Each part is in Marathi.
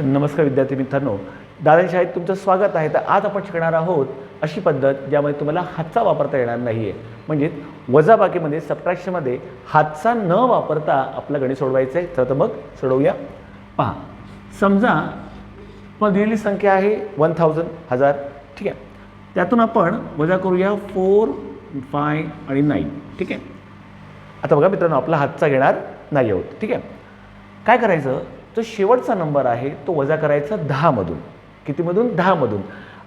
नमस्कार विद्यार्थी मित्रांनो. दादा शाळेत तुमचं स्वागत आहे. तर आज आपण शिकणार आहोत अशी पद्धत ज्यामध्ये तुम्हाला हातचा वापरता येणार नाही आहे म्हणजेच वजाबाकीमध्ये सबट्रॅक्शनमध्ये हातचा न वापरता आपलं गणित सोडवायचं आहे. तर मग सोडवूया. पहा. समजा मग दिलेली संख्या आहे वन थाउजंड हजार. ठीक आहे. त्यातून आपण वजा करूया फोर फाय आणि नाईन. ठीक आहे. आता बघा मित्रांनो आपला हातचा घेणार नाही आहोत. ठीक आहे. काय करायचं? जो शेवटचा नंबर आहे तो वजा करायचा दहामधून कितीमधून? दहामधून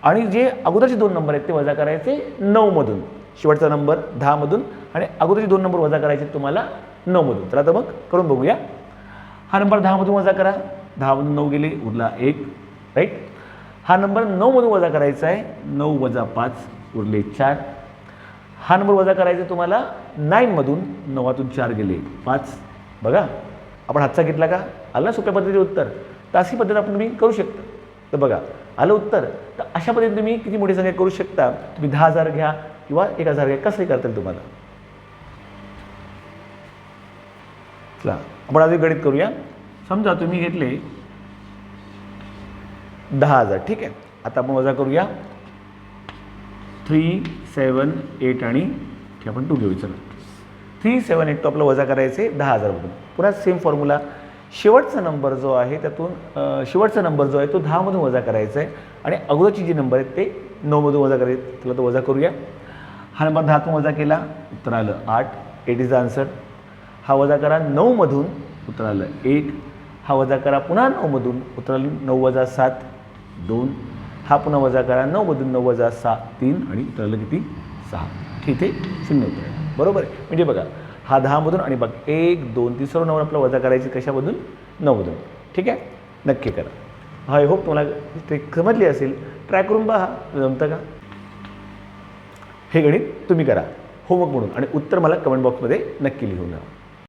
आणि जे अगोदरचे दोन नंबर आहेत ते वजा करायचे नऊमधून शेवटचा नंबर दहामधून आणि अगोदरचे दोन नंबर वजा करायचे तुम्हाला नऊमधून तर आता मग करून बघूया. हा नंबर दहामधून वजा करा. दहामधून नऊ गेले उरला एक. राईट हा नंबर नऊमधून वजा करायचा आहे. नऊ वजा पाच उरले चार. हा नंबर वजा करायचा तुम्हाला नाईनमधून नवातून चार गेले पाच. बघा. आपण हातचा घेतला का? आलं ना सोप्या पद्धतीचे उत्तर? तर अशी पद्धत आपण तुम्ही करू शकता. तर बघा आलं उत्तर तर अशा पद्धतीने तुम्ही किती मोठी संख्या करू शकता? तुम्ही दहा हजार घ्या किंवा एक हजार घ्या. कसंही करता येईल तुम्हाला. चला आपण अजून गणित करूया. समजा तुम्ही घेतले दहा हजार. ठीक आहे. आता आपण वजा करूया. थ्री सेवन एट आणि ठीक आपण टू घेऊ. चला. थ्री सेवन एट टू आपलं वजा करायचे दहा हजारमधून पुन्हा सेम फॉर्म्युला शेवटचा नंबर जो आहे त्यातून शेवटचा नंबर जो आहे तो दहामधून वजा करायचा आहे. आणि अगोदरची जी नंबर आहेत ते नऊमधून वजा करायचे. त्याला तो वजा करूया. हा नंबर दहातून वजा केला उत्तर आलं आठ. Eight is the answer. हा वजा करा नऊमधून उत्तर आलं एक. हा वजा करा पुन्हा नऊमधून उत्तर आलं नऊ वजा सात दोन. हा पुन्हा वजा करा नऊमधून नऊ वजा सहा तीन. आणि उत्तर आलं किती? सहा. ठीक आहे शून्य उत्तर. आहे. बरोबर आहे. म्हणजे बघा हा दहामधून आणि बघ एक दोन तिसरं सर्व नंबर आपला वजा करायची कशामधून? नऊमधून ठीक आहे? नक्की करा. आय होप तुम्हाला ट्रिक समजली असेल. ट्राय करून पहा. जमतं का? हे गणित तुम्ही करा. होमवर्क म्हणून. आणि उत्तर मला कमेंट बॉक्समध्ये नक्की लिहून द्या.